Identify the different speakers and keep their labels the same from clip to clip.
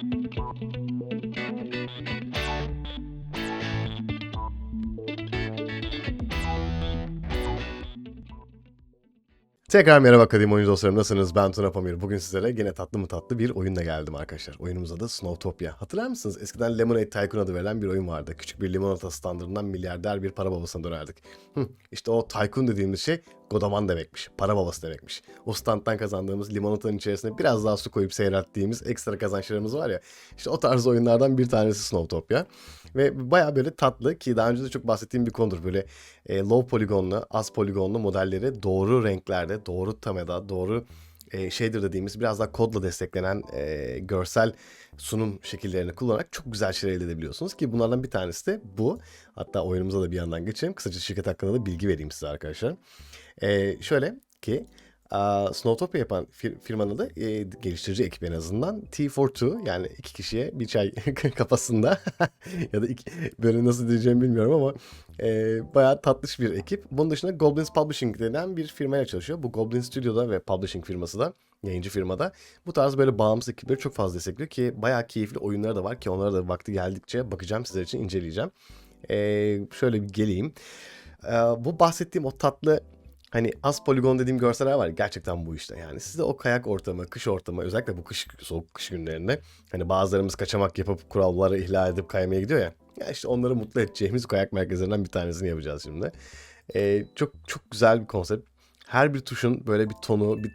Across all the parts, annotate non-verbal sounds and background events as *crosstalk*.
Speaker 1: Música Tekrar merhaba Kadim Oyuncu dostlarım nasılsınız? Ben Tuna Pamir. Bugün sizlere gene tatlı mı tatlı bir oyunla geldim arkadaşlar. Oyunumuz adı Snowtopia. Hatırlar mısınız? Eskiden Lemonade Tycoon adı verilen bir oyun vardı. Küçük bir limonata standından milyarder bir para babasına dönerdik. Hı, işte o Tycoon dediğimiz şey Godaman demekmiş. Para babası demekmiş. O standtan kazandığımız limonatanın içerisine biraz daha su koyup seyrettiğimiz ekstra kazançlarımız var ya. İşte o tarz oyunlardan bir tanesi Snowtopia. Ve baya böyle tatlı ki daha önce de çok bahsettiğim bir konudur. Böyle e, low poligonlu, az poligonlu modelleri doğru renklerde, doğru temada, doğru e, shader dediğimiz biraz daha kodla desteklenen e, görsel sunum şekillerini kullanarak çok güzel şeyler elde edebiliyorsunuz ki bunlardan bir tanesi de bu. Hatta oyunumuza da bir yandan geçelim. Kısaca şirket hakkında da bilgi vereyim size arkadaşlar. E, şöyle ki Snowtopia yapan fir- firmanın da e, geliştirici ekip en azından T42 yani iki kişiye bir çay *laughs* kafasında *laughs* ya da iki, böyle nasıl diyeceğimi bilmiyorum ama e, bayağı tatlış bir ekip. Bunun dışında Goblins Publishing denen bir firmaya çalışıyor. Bu Goblin Studio'da ve Publishing firması da yayıncı firmada bu tarz böyle bağımsız ekipleri çok fazla destekliyor ki bayağı keyifli oyunları da var ki onlara da vakti geldikçe bakacağım sizler için inceleyeceğim. E, şöyle bir geleyim. E, bu bahsettiğim o tatlı Hani az poligon dediğim görseller var gerçekten bu işte yani. Siz o kayak ortamı, kış ortamı özellikle bu kış soğuk kış günlerinde hani bazılarımız kaçamak yapıp kuralları ihlal edip kaymaya gidiyor ya. Ya işte onları mutlu edeceğimiz kayak merkezlerinden bir tanesini yapacağız şimdi. Ee, çok çok güzel bir konsept. Her bir tuşun böyle bir tonu, bir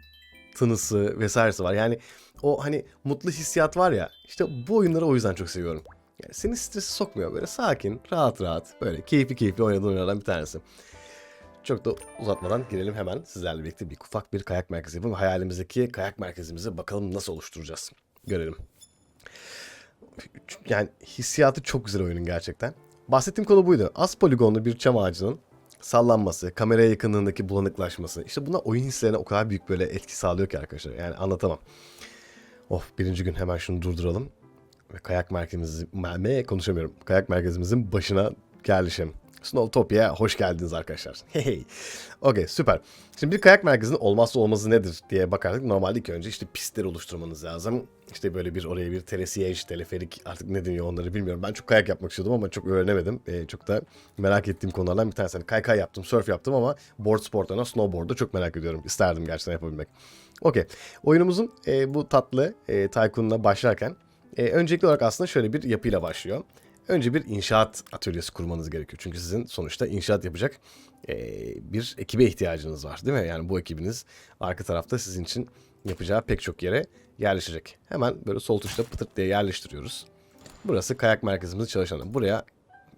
Speaker 1: tınısı vesairesi var. Yani o hani mutlu hissiyat var ya. İşte bu oyunları o yüzden çok seviyorum. Yani seni stresi sokmuyor böyle sakin, rahat rahat böyle keyifli keyifli oynadığın oyunlardan bir tanesi. Çok da uzatmadan girelim hemen sizlerle birlikte bir ufak bir kayak merkezi yapalım. Hayalimizdeki kayak merkezimizi bakalım nasıl oluşturacağız. Görelim. Yani hissiyatı çok güzel oyunun gerçekten. Bahsettiğim konu buydu. Az poligonlu bir çam ağacının sallanması, kameraya yakınlığındaki bulanıklaşması. İşte buna oyun hislerine o kadar büyük böyle etki sağlıyor ki arkadaşlar. Yani anlatamam. Of birinci gün hemen şunu durduralım. Ve kayak merkezimizi, me konuşamıyorum. Kayak merkezimizin başına yerleşelim. Snowtopia'ya hoş geldiniz arkadaşlar. *laughs* Hey. Okey süper. Şimdi bir kayak merkezinin olmazsa olmazı nedir diye bakarsak normalde ilk önce işte pistler oluşturmanız lazım. İşte böyle bir oraya bir telesiyej, teleferik artık ne deniyor onları bilmiyorum. Ben çok kayak yapmak istiyordum ama çok öğrenemedim. Ee, çok da merak ettiğim konulardan bir tanesi. Hani kaykay yaptım, surf yaptım ama board sportlarına, snowboard'da çok merak ediyorum. İsterdim gerçekten yapabilmek. Okey. Oyunumuzun e, bu tatlı e, Tycoon'la başlarken e, öncelikli olarak aslında şöyle bir yapıyla başlıyor. Önce bir inşaat atölyesi kurmanız gerekiyor. Çünkü sizin sonuçta inşaat yapacak e, bir ekibe ihtiyacınız var değil mi? Yani bu ekibiniz arka tarafta sizin için yapacağı pek çok yere yerleşecek. Hemen böyle sol tuşla pıtırt diye yerleştiriyoruz. Burası kayak merkezimizin çalışanı. Buraya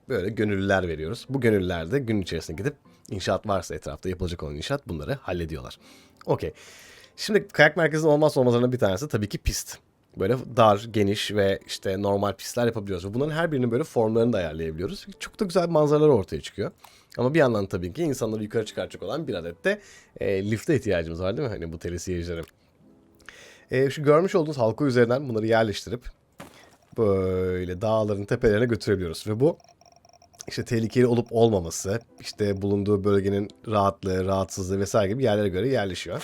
Speaker 1: böyle gönüllüler veriyoruz. Bu gönüllüler de gün içerisinde gidip inşaat varsa etrafta yapılacak olan inşaat bunları hallediyorlar. Okey. Şimdi kayak merkezinin olmazsa olmazlarından bir tanesi tabii ki pist böyle dar, geniş ve işte normal pistler yapabiliyoruz. Bunların her birinin böyle formlarını da ayarlayabiliyoruz. Çok da güzel manzaralar ortaya çıkıyor. Ama bir yandan tabii ki insanları yukarı çıkartacak olan bir adet de e, lifte ihtiyacımız var değil mi? Hani bu telesiyecilerin. E, şu görmüş olduğunuz halka üzerinden bunları yerleştirip böyle dağların tepelerine götürebiliyoruz. Ve bu işte tehlikeli olup olmaması, işte bulunduğu bölgenin rahatlığı, rahatsızlığı vesaire gibi yerlere göre yerleşiyor.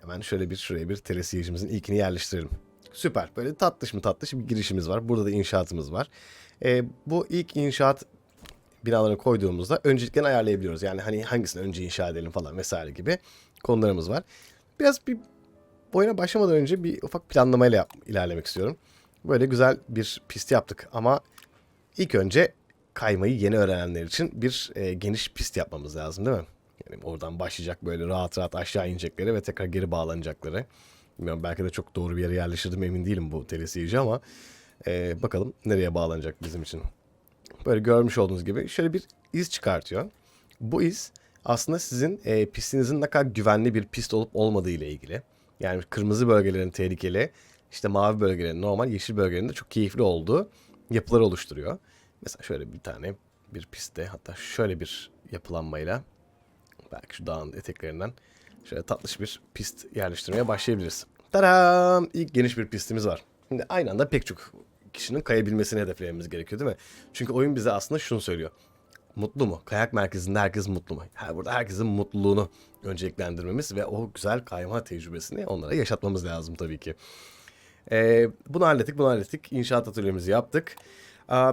Speaker 1: Hemen şöyle bir şuraya bir telesiyecimizin ilkini yerleştirelim. Süper. Böyle tatlış mı tatlış bir girişimiz var. Burada da inşaatımız var. Ee, bu ilk inşaat binalarını koyduğumuzda önceliklerini ayarlayabiliyoruz. Yani hani hangisini önce inşa edelim falan vesaire gibi konularımız var. Biraz bir oyuna başlamadan önce bir ufak planlamayla yap- ilerlemek istiyorum. Böyle güzel bir pist yaptık ama ilk önce kaymayı yeni öğrenenler için bir e, geniş pist yapmamız lazım değil mi? Yani oradan başlayacak böyle rahat rahat aşağı inecekleri ve tekrar geri bağlanacakları. Bilmiyorum belki de çok doğru bir yere yerleştirdim emin değilim bu telesiyici ama e, bakalım nereye bağlanacak bizim için. Böyle görmüş olduğunuz gibi şöyle bir iz çıkartıyor. Bu iz aslında sizin e, pistinizin ne kadar güvenli bir pist olup olmadığı ile ilgili. Yani kırmızı bölgelerin tehlikeli, işte mavi bölgelerin normal, yeşil bölgelerin de çok keyifli olduğu yapıları oluşturuyor. Mesela şöyle bir tane bir pistte hatta şöyle bir yapılanmayla belki şu dağın eteklerinden şöyle tatlış bir pist yerleştirmeye başlayabiliriz. Tadam! İlk geniş bir pistimiz var. Şimdi aynı anda pek çok kişinin kayabilmesini hedeflememiz gerekiyor değil mi? Çünkü oyun bize aslında şunu söylüyor. Mutlu mu? Kayak merkezinde herkes mutlu mu? Ha, burada herkesin mutluluğunu önceliklendirmemiz ve o güzel kayma tecrübesini onlara yaşatmamız lazım tabii ki. Ee, bunu hallettik, bunu hallettik. İnşaat atölyemizi yaptık. Aa,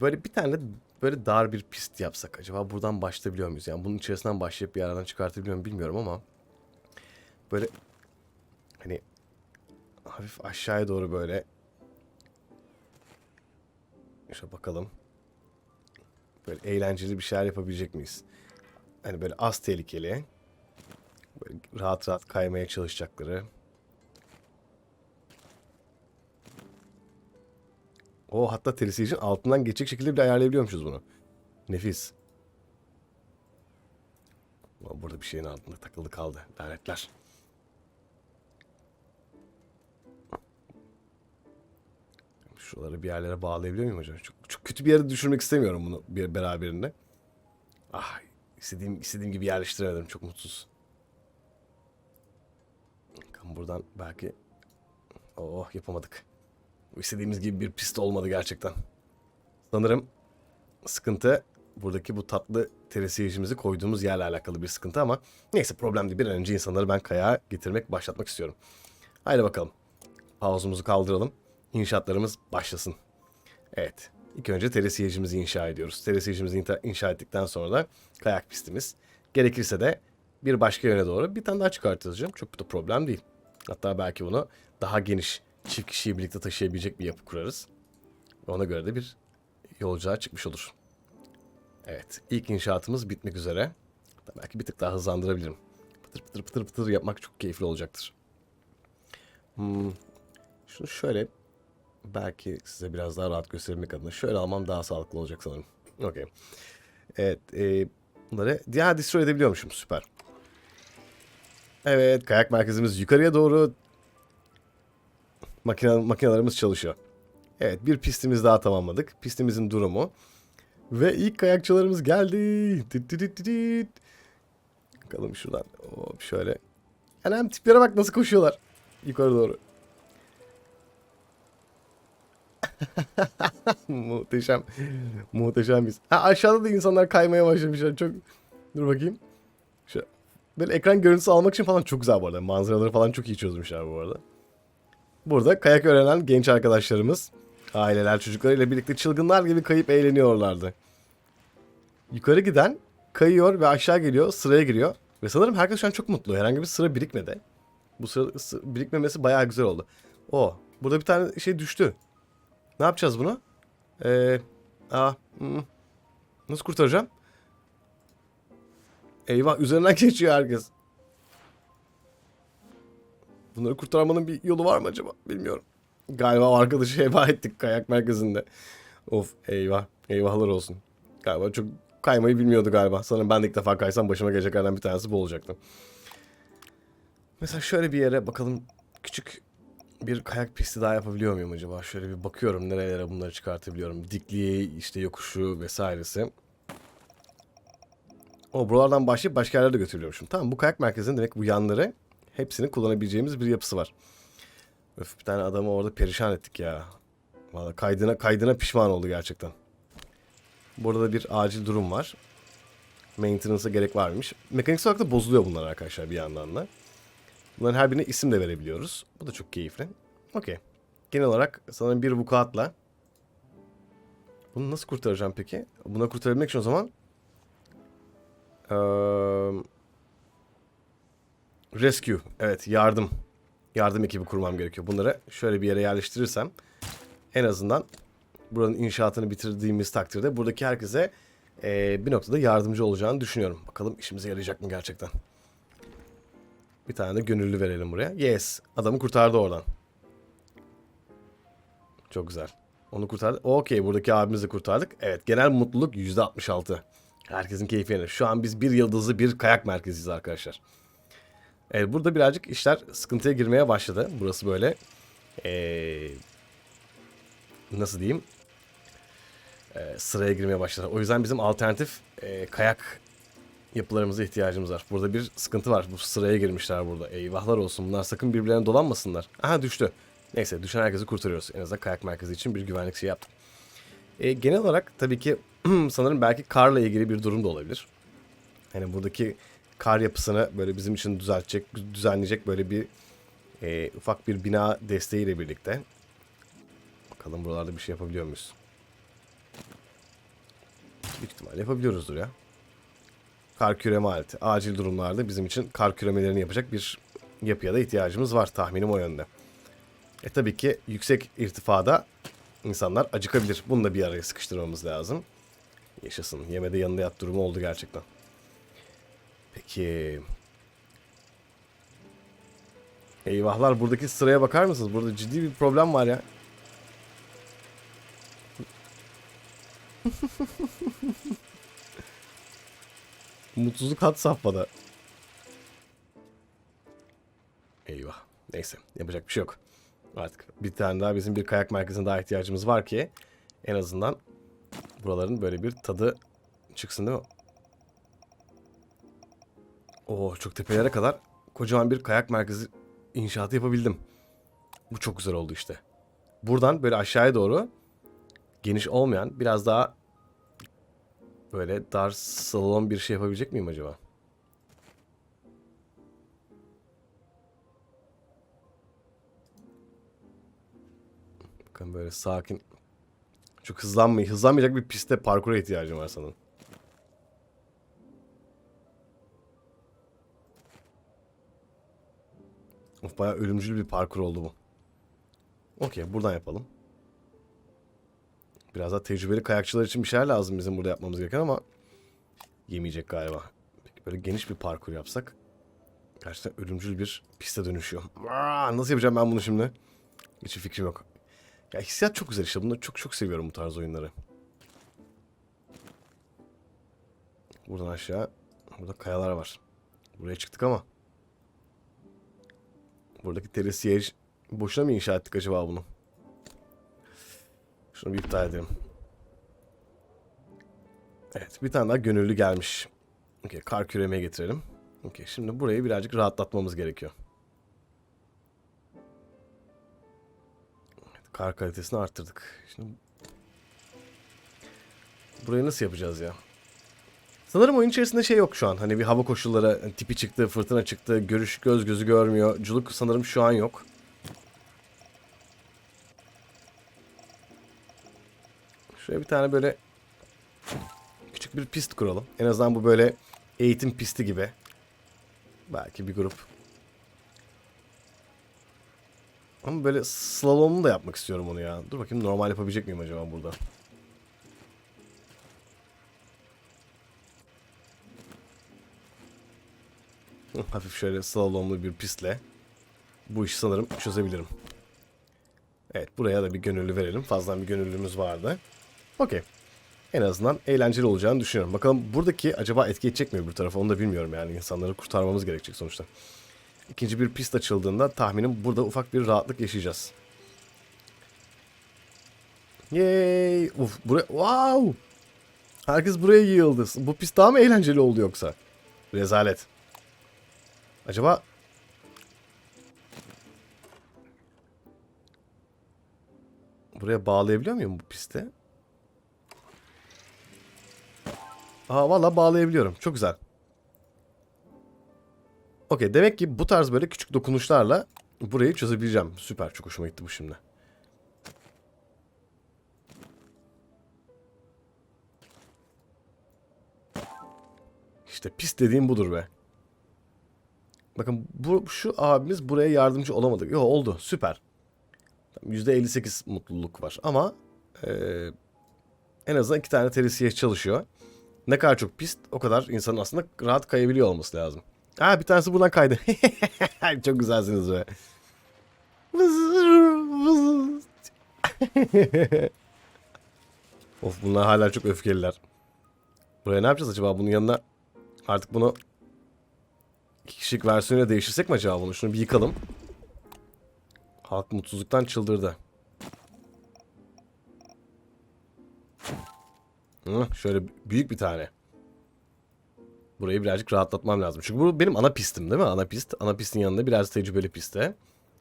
Speaker 1: böyle bir tane böyle dar bir pist yapsak acaba buradan başlayabiliyor muyuz? Yani bunun içerisinden başlayıp bir yerden çıkartabiliyor muyum bilmiyorum ama böyle hafif aşağıya doğru böyle işte bakalım böyle eğlenceli bir şeyler yapabilecek miyiz? Hani böyle az tehlikeli böyle rahat rahat kaymaya çalışacakları O hatta telesiyicinin altından geçecek şekilde bile ayarlayabiliyormuşuz bunu. Nefis. Burada bir şeyin altında takıldı kaldı. Lanetler. Şuraları bir yerlere bağlayabiliyor muyum hocam? Çok, çok kötü bir yere düşürmek istemiyorum bunu bir beraberinde. Ah istediğim istediğim gibi yerleştiremedim. Çok mutsuz. Bakın buradan belki oh yapamadık. İstediğimiz gibi bir pist olmadı gerçekten. Sanırım sıkıntı buradaki bu tatlı teresiyecimizi koyduğumuz yerle alakalı bir sıkıntı ama neyse problem değil. Bir an önce insanları ben kayağa getirmek, başlatmak istiyorum. Haydi bakalım. Pauzumuzu kaldıralım. İnşaatlarımız başlasın. Evet. İlk önce teresiyecimizi inşa ediyoruz. Teresiyecimizi inşa ettikten sonra da kayak pistimiz. Gerekirse de bir başka yöne doğru bir tane daha çıkartacağım. Çok da problem değil. Hatta belki bunu daha geniş çift kişiyi birlikte taşıyabilecek bir yapı kurarız. Ona göre de bir yolculuğa çıkmış olur. Evet, ilk inşaatımız bitmek üzere. Belki bir tık daha hızlandırabilirim. Pıtır pıtır pıtır pıtır yapmak çok keyifli olacaktır. Hmm, şunu şöyle belki size biraz daha rahat göstermek adına şöyle almam daha sağlıklı olacak sanırım. Okey. Evet, e, bunları diğer destroy edebiliyormuşum. Süper. Evet, kayak merkezimiz yukarıya doğru makine, makinelerimiz çalışıyor. Evet bir pistimiz daha tamamladık. Pistimizin durumu. Ve ilk kayakçılarımız geldi. Tıt tıt tıt tıt. Bakalım şuradan. Hop şöyle. Anam tiplere bak nasıl koşuyorlar. Yukarı doğru. *laughs* Muhteşem. Muhteşem biz. Ha aşağıda da insanlar kaymaya başlamışlar. Çok Dur bakayım. Şu böyle ekran görüntüsü almak için falan çok güzel bu arada. Manzaraları falan çok iyi çözmüşler bu arada. Burada kayak öğrenen genç arkadaşlarımız aileler çocuklarıyla birlikte çılgınlar gibi kayıp eğleniyorlardı. Yukarı giden kayıyor ve aşağı geliyor sıraya giriyor. Ve sanırım herkes şu an çok mutlu. Herhangi bir sıra birikmedi. Bu sıra sı- birikmemesi bayağı güzel oldu. O burada bir tane şey düştü. Ne yapacağız bunu? Ee, aa, hmm. Nasıl kurtaracağım? Eyvah üzerinden *laughs* geçiyor herkes. Bunları kurtarmanın bir yolu var mı acaba? Bilmiyorum. Galiba arkadaşı heba ettik kayak merkezinde. Of eyvah. Eyvahlar olsun. Galiba çok kaymayı bilmiyordu galiba. Sanırım ben de ilk defa kaysam başıma geleceklerden bir tanesi bu olacaktı. Mesela şöyle bir yere bakalım küçük bir kayak pisti daha yapabiliyor muyum acaba? Şöyle bir bakıyorum nerelere bunları çıkartabiliyorum. Dikliği, işte yokuşu vesairesi. O buralardan başlayıp başka yerlere de götürüyormuşum. Tamam bu kayak merkezinin demek bu yanları hepsini kullanabileceğimiz bir yapısı var. Öf bir tane adamı orada perişan ettik ya. Vallahi kaydına kaydına pişman oldu gerçekten. Burada da bir acil durum var. Maintenance'a gerek varmış. Mekanik olarak da bozuluyor bunlar arkadaşlar bir yandan da. Bunların her birine isim de verebiliyoruz. Bu da çok keyifli. Okey. Genel olarak sanırım bir vukuatla bunu nasıl kurtaracağım peki? Buna kurtarabilmek için o zaman eee, Rescue. Evet yardım. Yardım ekibi kurmam gerekiyor. Bunları şöyle bir yere yerleştirirsem en azından buranın inşaatını bitirdiğimiz takdirde buradaki herkese eee, bir noktada yardımcı olacağını düşünüyorum. Bakalım işimize yarayacak mı gerçekten. Bir tane de gönüllü verelim buraya. Yes. Adamı kurtardı oradan. Çok güzel. Onu kurtardık. Okey buradaki abimizi kurtardık. Evet genel mutluluk %66. Herkesin keyfi yerinde. Şu an biz bir yıldızlı bir kayak merkeziyiz arkadaşlar. Evet burada birazcık işler sıkıntıya girmeye başladı. Burası böyle ee, nasıl diyeyim Ee, sıraya girmeye başladı. O yüzden bizim alternatif ee, kayak yapılarımıza ihtiyacımız var. Burada bir sıkıntı var. Bu sıraya girmişler burada. Eyvahlar olsun. Bunlar sakın birbirlerine dolanmasınlar. Aha düştü. Neyse düşen herkesi kurtarıyoruz. En azından kayak merkezi için bir güvenlik şey yaptık. E, genel olarak tabii ki *clears throat* sanırım belki karla ilgili bir durum da olabilir. Hani buradaki kar yapısını böyle bizim için düzeltecek, düzenleyecek böyle bir Ee, ufak bir bina desteğiyle birlikte. Bakalım buralarda bir şey yapabiliyor muyuz? Büyük ihtimalle yapabiliyoruzdur ya. Kar küreme aleti. Acil durumlarda bizim için kar küremelerini yapacak bir yapıya da ihtiyacımız var. Tahminim o yönde. E tabii ki yüksek irtifada insanlar acıkabilir. Bunu da bir araya sıkıştırmamız lazım. Yaşasın. Yemede yanında yat durumu oldu gerçekten. Peki. Eyvahlar buradaki sıraya bakar mısınız? Burada ciddi bir problem var ya. *laughs* Mutsuzluk had safhada. Eyvah. Neyse yapacak bir şey yok. Artık bir tane daha bizim bir kayak merkezine daha ihtiyacımız var ki en azından buraların böyle bir tadı çıksın değil mi? Oo çok tepelere kadar kocaman bir kayak merkezi inşaatı yapabildim. Bu çok güzel oldu işte. Buradan böyle aşağıya doğru geniş olmayan biraz daha böyle dar salon bir şey yapabilecek miyim acaba? Bakın böyle sakin. Çok hızlanmay hızlanmayacak bir pistte parkura ihtiyacım var sanırım. Of bayağı ölümcül bir parkur oldu bu. Okey buradan yapalım. Biraz daha tecrübeli kayakçılar için bir şeyler lazım bizim burada yapmamız gereken ama yemeyecek galiba. Peki böyle geniş bir parkur yapsak gerçekten ölümcül bir piste dönüşüyor. Nasıl yapacağım ben bunu şimdi? Hiçbir fikrim yok. Ya hissiyat çok güzel işte. Bunları çok çok seviyorum bu tarz oyunları. Buradan aşağı. Burada kayalar var. Buraya çıktık ama. Buradaki terasiyej boşuna mı inşa ettik acaba bunu? Şunu bir iptal edelim. Evet bir tane daha gönüllü gelmiş. Okey kar küremeye getirelim. Okey şimdi burayı birazcık rahatlatmamız gerekiyor. Evet, kar kalitesini arttırdık. Şimdi burayı nasıl yapacağız ya? Sanırım oyun içerisinde şey yok şu an. Hani bir hava koşulları hani tipi çıktı, fırtına çıktı, görüş göz gözü görmüyor. Culuk sanırım şu an yok. Şuraya bir tane böyle küçük bir pist kuralım. En azından bu böyle eğitim pisti gibi. Belki bir grup. Ama böyle slalomlu da yapmak istiyorum onu ya. Dur bakayım normal yapabilecek miyim acaba burada? Hafif şöyle slalomlu bir pistle bu işi sanırım çözebilirim. Evet buraya da bir gönüllü verelim. Fazladan bir gönüllümüz vardı. Okey. En azından eğlenceli olacağını düşünüyorum. Bakalım buradaki acaba etki edecek mi bir tarafa onu da bilmiyorum yani. insanları kurtarmamız gerekecek sonuçta. İkinci bir pist açıldığında tahminim burada ufak bir rahatlık yaşayacağız. Yay! Uf, buraya wow! Herkes buraya yığıldı. Bu pist daha mı eğlenceli oldu yoksa? Rezalet. Acaba Buraya bağlayabiliyor muyum bu piste? Aa valla bağlayabiliyorum. Çok güzel. Okey demek ki bu tarz böyle küçük dokunuşlarla burayı çözebileceğim. Süper çok hoşuma gitti bu şimdi. İşte pis dediğim budur be. Bakın bu, şu abimiz buraya yardımcı olamadı. Yo oldu süper. %58 mutluluk var ama e, en azından iki tane terisiye çalışıyor. Ne kadar çok pist o kadar insanın aslında rahat kayabiliyor olması lazım. Ha bir tanesi buradan kaydı. *laughs* çok güzelsiniz be. *laughs* of bunlar hala çok öfkeliler. Buraya ne yapacağız acaba bunun yanına artık bunu iki kişilik versiyonuyla değiştirsek mi acaba bunu? Şunu bir yıkalım. Halk mutsuzluktan çıldırdı. Hı, şöyle büyük bir tane. Burayı birazcık rahatlatmam lazım. Çünkü bu benim ana pistim değil mi? Ana pist. Ana pistin yanında biraz tecrübeli piste.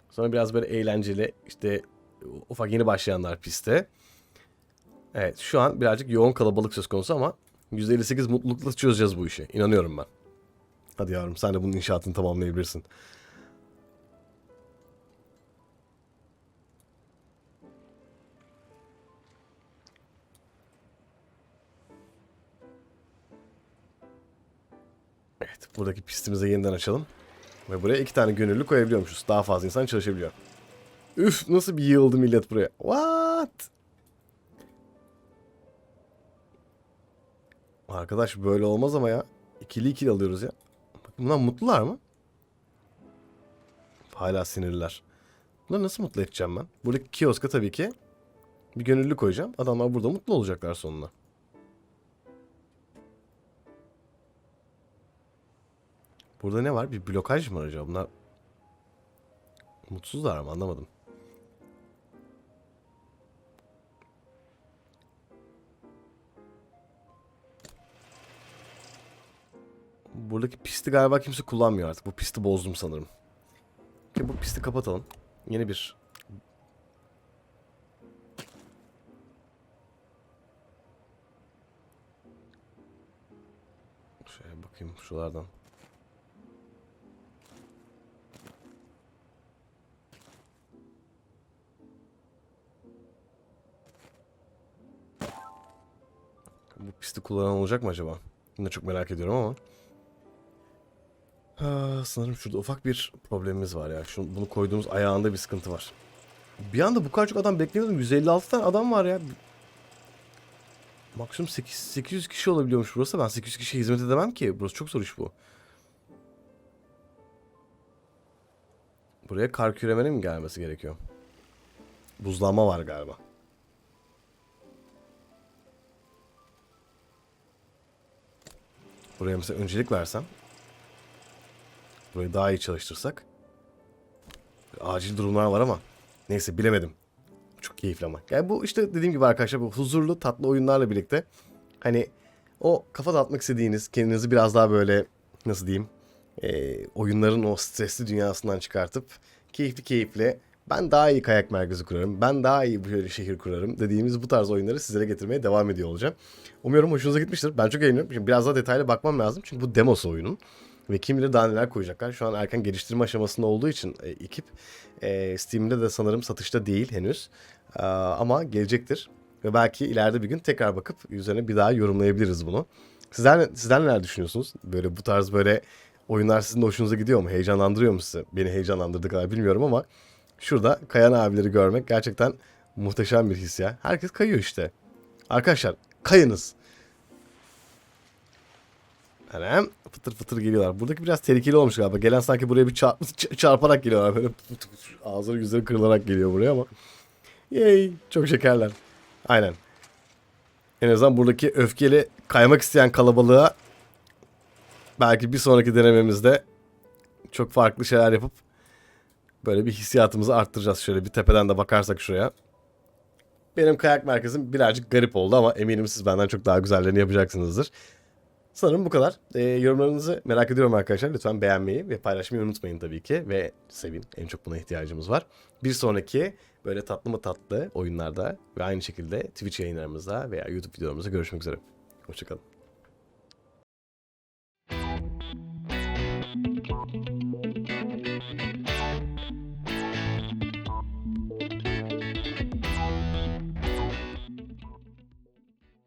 Speaker 1: Sonra biraz böyle eğlenceli işte ufak yeni başlayanlar piste. Evet şu an birazcık yoğun kalabalık söz konusu ama %58 mutlulukla çözeceğiz bu işi. İnanıyorum ben. Hadi yavrum sen de bunun inşaatını tamamlayabilirsin. Evet buradaki pistimizi yeniden açalım. Ve buraya iki tane gönüllü koyabiliyormuşuz. Daha fazla insan çalışabiliyor. Üf nasıl bir yığıldı millet buraya. What? Arkadaş böyle olmaz ama ya. İkili ikili alıyoruz ya. Bunlar mutlular mı? Hala sinirliler. Bunları nasıl mutlu edeceğim ben? Buradaki kioska tabii ki bir gönüllü koyacağım. Adamlar burada mutlu olacaklar sonunda. Burada ne var? Bir blokaj mı var acaba? Bunlar mutsuzlar mı? Anlamadım. Buradaki pisti galiba kimse kullanmıyor artık. Bu pisti bozdum sanırım. Ki bu pisti kapatalım. Yeni bir Şöyle bakayım şuralardan. Bu pisti kullanan olacak mı acaba? Bunu da çok merak ediyorum ama. Ha, sanırım şurada ufak bir problemimiz var ya. Şunu, bunu koyduğumuz ayağında bir sıkıntı var. Bir anda bu kadar çok adam beklemiyordum. 156 tane adam var ya. Maksimum 8, 800 kişi olabiliyormuş burası. Ben 800 kişiye hizmet edemem ki. Burası çok zor iş bu. Buraya kar küremenin mi gelmesi gerekiyor? Buzlanma var galiba. Buraya mesela öncelik versem. Burayı daha iyi çalıştırsak. Acil durumlar var ama. Neyse bilemedim. Çok keyifli ama. Yani bu işte dediğim gibi arkadaşlar bu huzurlu tatlı oyunlarla birlikte hani o kafa dağıtmak istediğiniz kendinizi biraz daha böyle nasıl diyeyim e, oyunların o stresli dünyasından çıkartıp keyifli keyifli ben daha iyi kayak merkezi kurarım, ben daha iyi böyle şehir kurarım dediğimiz bu tarz oyunları sizlere getirmeye devam ediyor olacağım. Umuyorum hoşunuza gitmiştir. Ben çok eğleniyorum. Şimdi biraz daha detaylı bakmam lazım. Çünkü bu demosu oyunun. Ve kim bilir daha neler koyacaklar. Şu an erken geliştirme aşamasında olduğu için e, ekip e, Steam'de de sanırım satışta değil henüz. E, ama gelecektir. Ve belki ileride bir gün tekrar bakıp üzerine bir daha yorumlayabiliriz bunu. Sizler, sizler neler düşünüyorsunuz? Böyle bu tarz böyle oyunlar sizin de hoşunuza gidiyor mu? Heyecanlandırıyor mu sizi? Beni heyecanlandırdı kadar bilmiyorum ama şurada kayan abileri görmek gerçekten muhteşem bir his ya. Herkes kayıyor işte. Arkadaşlar kayınız. Hemen fıtır fıtır geliyorlar. Buradaki biraz tehlikeli olmuş galiba. Gelen sanki buraya bir çarp çarparak geliyorlar. Böyle ağzları yüzleri kırılarak geliyor buraya ama. Yay çok şekerler. Aynen. En azından buradaki öfkeli kaymak isteyen kalabalığa belki bir sonraki denememizde çok farklı şeyler yapıp böyle bir hissiyatımızı arttıracağız. Şöyle bir tepeden de bakarsak şuraya. Benim kayak merkezim birazcık garip oldu ama eminim siz benden çok daha güzellerini yapacaksınızdır. Sanırım bu kadar. Ee, yorumlarınızı merak ediyorum arkadaşlar. Lütfen beğenmeyi ve paylaşmayı unutmayın tabii ki. Ve sevin. En çok buna ihtiyacımız var. Bir sonraki böyle tatlı mı tatlı oyunlarda ve aynı şekilde Twitch yayınlarımızda veya YouTube videolarımızda görüşmek üzere. Hoşçakalın.